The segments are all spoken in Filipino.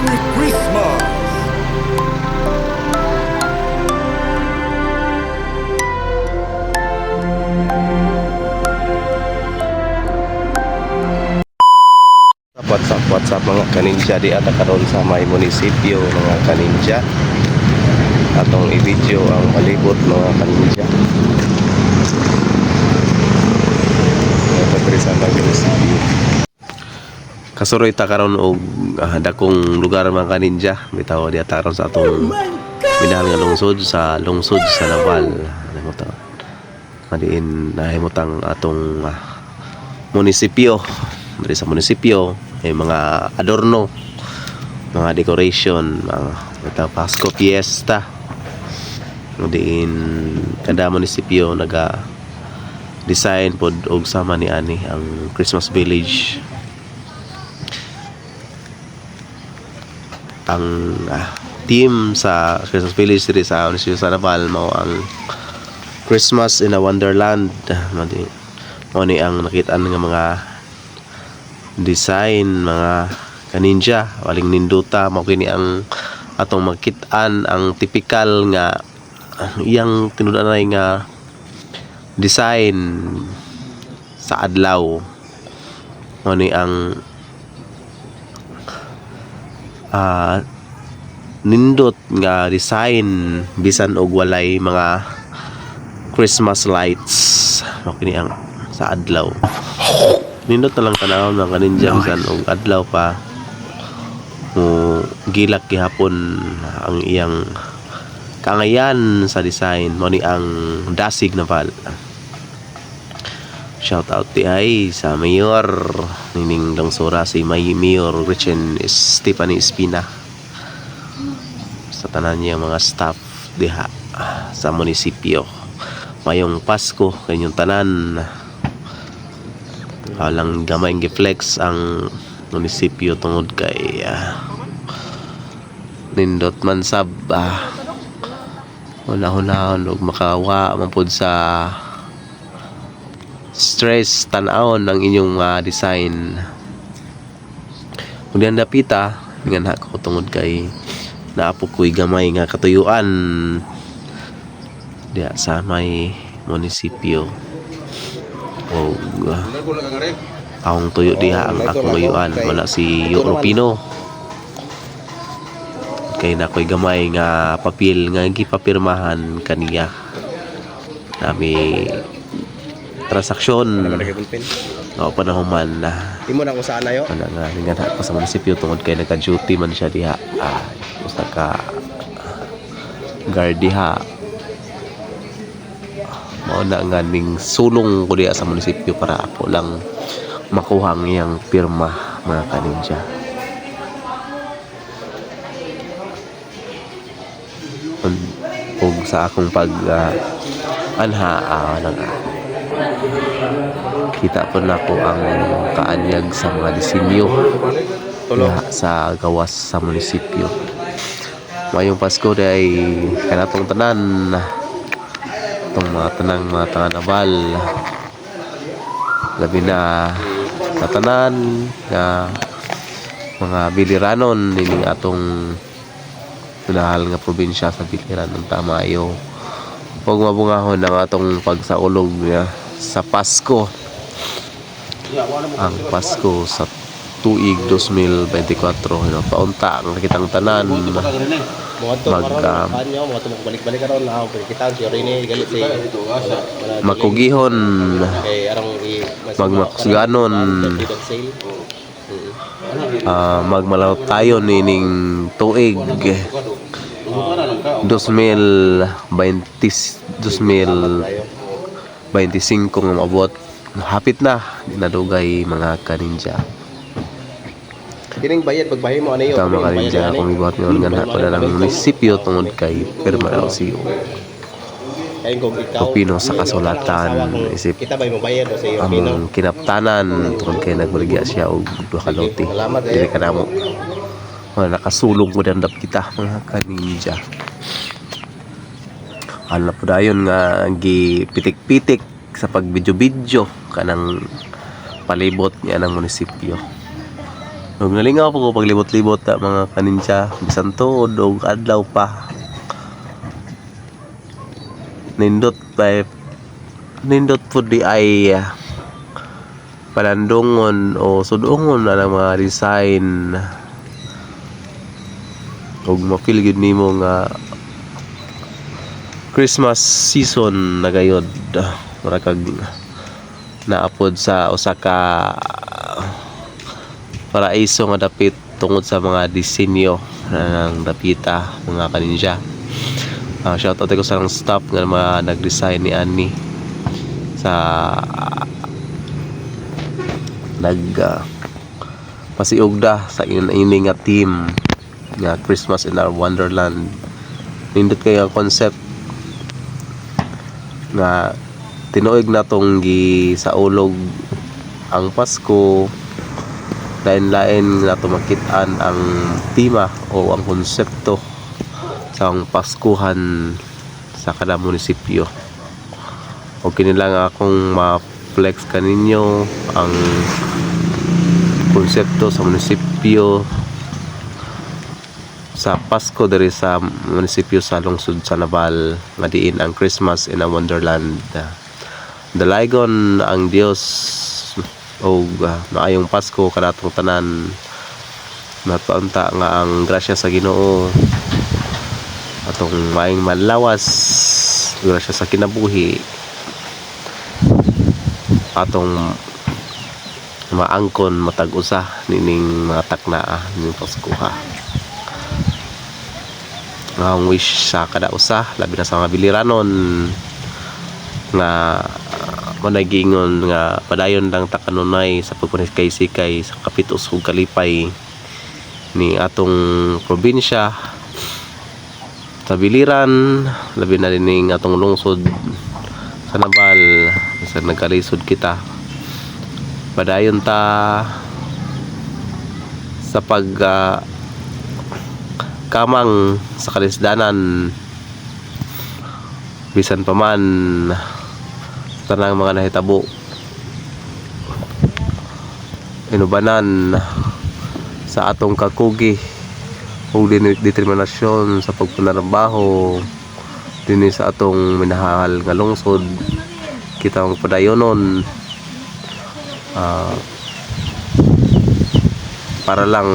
Merry Christmas! What's up, what's up mga kaninja? Di ata karon sa may munisipyo mga kaninja. Atong i-video ang palibot mga kaninja. Ito sa may munisipyo Kasuroy ta karon og ah, dakong lugar mga kaninja bitaw di ata karon sa atong minahal nga lungsod sa lungsod sa Naval ano mo to. Madiin nahimutang atong ah, munisipyo. Diri sa munisipyo may mga adorno mga decoration mga ito, Pasko Fiesta. Diin kada munisipyo naga design pod og sama ni ani ang Christmas village ang ah, team sa Christmas village diri sa munisipyo sa Naval mao ang Christmas in a Wonderland. Mo mo ni ang nakitaan nga mga design mga kaninja waling ninduta. Mao kini ang atong makit-an ang typical nga iyang tinudanay nga design sa adlaw. Mao ni ang ah nindot nga design bisan og walay mga Christmas lights. Mao kini ang sa adlaw? Nindot na lang tanawon ng kaninja bisan og adlaw pa. Mo gilak gihapon ang iyang kangayan sa design. Mo ni ang dasig na pal shout out ti ay sa mayor nining langsura si may mayor Gretchen Stephanie Espina. Sa tanan niya mga staff diha sa munisipyo. Mayong Pasko kanyang tanan. Walang gamay giflex ang munisipyo tungod kay ah, nindot man sab ah, hunahunahon og makawa man pod sa stress tan-awon ng inyong mga design. Kung diyan dapita nga ko tungod kay naapo ko'y gamay nga katuyuan. Diya sa may munisipyo. O akong tuyo diha ang akong uyuan. wala si Europino kay na ko'y gamay nga papel nga gipapirmahan kaniya. Nami transaksyon. O panahon man na. Di mo na kung saan na yun. wala nga nga pa sa munisipyo. Tungod kay nagka-duty man siya diha. Ah usa ka guard diha. Mao na nga ning sulong ko diha sa munisipyo para ako lang makuha ang iyang pirma mga kaninja. Un- ug sa akong pag ah, anha ah, nag kita po na ko ang kaanyag sa mga disenyo diha sa gawas sa munisipyo. Mayong Pasko day kanatong tanan. Itong mga tanang mga tanganabal. Labi na sa tanan nga mga biliranon nining atong tunahal nga probinsya sa biliran ng Tamayo. Pag mabungahon ng atong pagsaulog niya sa Pasko ang Pasko sa tuig 2024 no paunta ang kitang tanan Mag, wala- makugihon magmakusganon. Mm. ah, magmalaw tayo nining tuig 2020 2025 nga maabot hapit na dinadugay mga kaninja. Kining bayad pagbahay mo ano yun? tama ka rin dyan kung ibuhat nyo nga na pala ng munisipyo tungod kay Perma LCO ikaw Pupino sa kasulatan, isip- mo among kinaptanan tungod kay nagbaligya siya og duha ka lote dili ka namo wala nakasulong ko dandap kita mga kaninja. Ano po dayon nga gi pitik-pitik sa pagbidyo-bidyo kanang palibot niya ng munisipyo Huwag nalingaw po ko paglibot-libot ta mga kaninja. Bisan tuod o adlaw pa. Nindot pa Nindot po di ay ah, palandungon o sudungon na ng mga design. Huwag ma-feel good nimo nga Christmas season na gayod. Mura kag naapod sa usa ka paraiso nga dapit tungod sa mga disenyo ng dapita mga kaninja. Uh, shout out ko sa lang staff nga mga nag-design ni Annie sa nag uh, pasiugda sa in nga team nga Christmas in our Wonderland. Nindot kayo ang concept nga tinuig na tong gi sa ulog ang Pasko lain-lain na tumakitaan ang tema o ang konsepto sa ang Paskuhan sa kada munisipyo. O kinilang akong ma-flex kaninyo ang konsepto sa munisipyo sa Pasko diri sa munisipyo sa lungsod sa Nabal nga diin ang Christmas in a Wonderland. Dalaygon ang Dios o uh, maayong Pasko kanatong tanan. Matpaunta nga ang grasya sa Ginoo. Atong maayong manlawas grasya sa kinabuhi. Atong maangkon matag usa nining mga taknaa ning Pasko ha. Ang wish sa kada usa labi na sa mga biliranon nga managingon nga padayon lang ta kanunay sa pagpunis kay sikay sa kapitos ug kalipay ni atong probinsya. Sa biliran labi na rin ning atong lungsod sa Nabal sa nagkalisod kita. Padayon ta sa pag ah, kamang sa kalisdanan. Bisan pa man tanang mga nahitabo. Inubanan sa atong kakugi. Ug din determinasyon sa pagpunarbaho dinhi sa atong minahal nga lungsod. Kita ang padayonon. Ah, para lang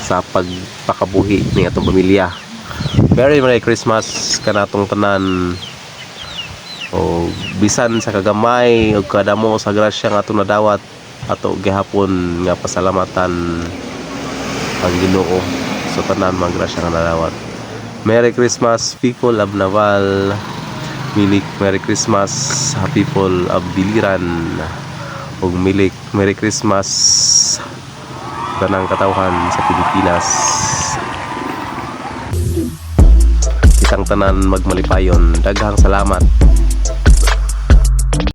sa pagpakabuhi ni atong pamilya. Merry Merry Christmas kanatong tanan o bisan sa kagamay o kadamo sa grasya nga atong nadawat ato gihapon nga pasalamatan ang Ginoo sa tanan mga grasya nga nadawat. Merry Christmas people of Naval. Milik Merry Christmas people of Biliran. Ug Milik Merry Christmas tanang katawhan sa Pilipinas. Isang tanan magmalipayon. Daghang salamat